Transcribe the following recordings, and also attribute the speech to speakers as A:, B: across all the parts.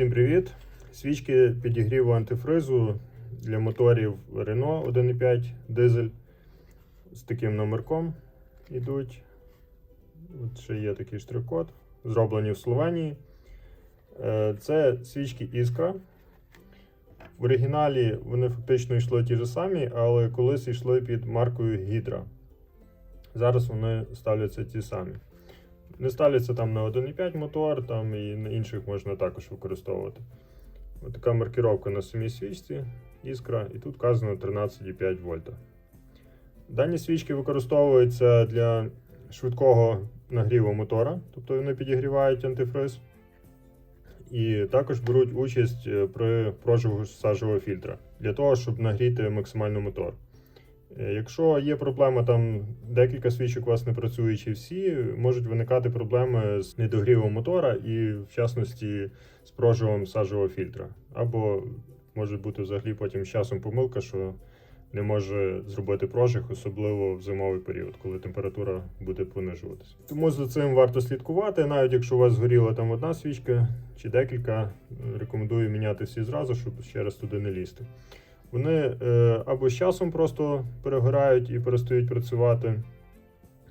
A: Всім привіт! Свічки підігріву антифризу для моторів Renault 1.5 дизель з таким номерком йдуть. От ще є такий штрих-код, зроблені в Словенії. Е, Це свічки Іскра. В оригіналі вони фактично йшли ті ж самі, але колись йшли під маркою Hydra. Зараз вони ставляться ті самі. Не ставляться там на 1.5 мотор, там і на інших можна також використовувати. Ось така маркіровка на самій свічці, іскра, і тут вказано 13,5 вольта. Дані свічки використовуються для швидкого нагріву мотора, тобто вони підігрівають антифриз. І також беруть участь е, при прожигу сажового фільтра для того, щоб нагріти максимально мотор. Е, Якщо є проблема, там декілька свічок у вас не працюють чи всі, можуть виникати проблеми з недогрівом мотора і, в частності, з проживом сажового фільтра. Або може бути взагалі потім з часом помилка, що не може зробити прожиг, особливо в зимовий період, коли температура буде понижуватися. Тому за цим варто слідкувати, навіть якщо у вас згоріла там одна свічка чи декілька, рекомендую міняти всі зразу, щоб ще раз туди не лізти. Вони е, або з часом просто перегорають і перестають працювати,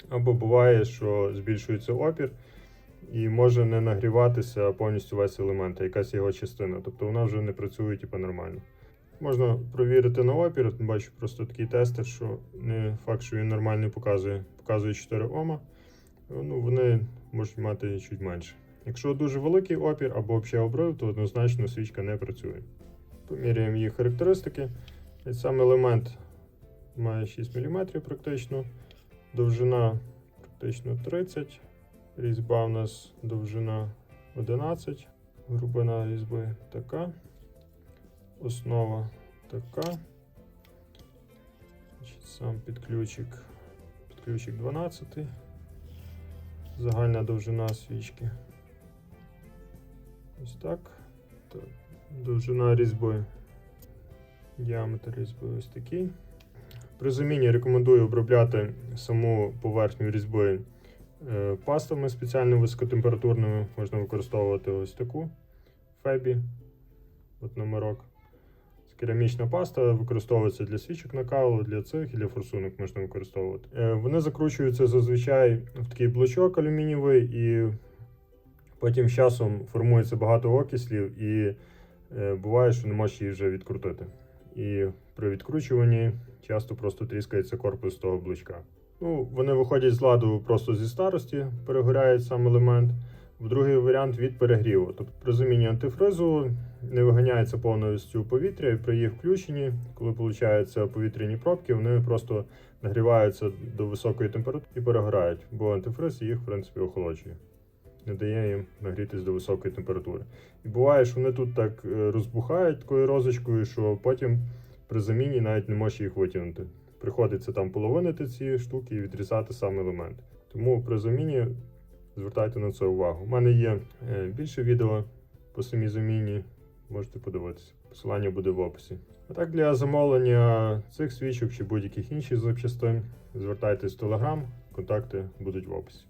A: або буває, що збільшується опір і може не нагріватися повністю весь елемент, якась його частина. Тобто вона вже не працює типу, нормально. Можна провірити на опір. Бачу просто такий тестер, що не факт, що він нормально показує. Показує 4 Ома. Ну, вони можуть мати чуть менше. Якщо дуже великий опір або взагалі обрив, то однозначно свічка не працює. Поміряємо її характеристики. І Сам елемент має 6 мм практично, довжина практично 30, різьба у нас довжина 11, глибина різьби така, основа така. Сам підключик, підключик 12, загальна довжина свічки. Ось так. так. Довжина різьби. Діаметр різьби ось такий. При заміні рекомендую обробляти саму поверхню різьби е, пастами спеціально високотемпературними. Можна використовувати ось таку фебі. От номерок. Керамічна паста використовується для свічок на каву, для цих і для форсунок можна використовувати. Е, Вони закручуються зазвичай в такий блочок алюмінієвий, і потім з часом формується багато окислів, і буває, що не можеш її вже відкрутити. І при відкручуванні часто просто тріскається корпус того блочка. Ну, вони виходять з ладу просто зі старості, перегоряє сам елемент. В другий варіант від перегріву. Тобто при заміні антифризу не виганяється повністю повітря, і при їх включенні, коли получаються повітряні пробки, вони просто нагріваються до високої температури і перегорають, бо антифриз їх в принципі охолоджує. Не дає їм нагрітись до високої температури. І буває, що вони тут так е, розбухають такою розочкою, що потім при заміні навіть не можеш їх витягнути. Приходиться там половинити ці штуки і відрізати сам елемент. Тому при заміні звертайте на це увагу. У мене є е, більше відео по самій заміні, можете подивитися. Посилання буде в описі. А так для замовлення цих свічок чи будь-яких інших запчастин звертайтесь в Telegram, контакти будуть в описі.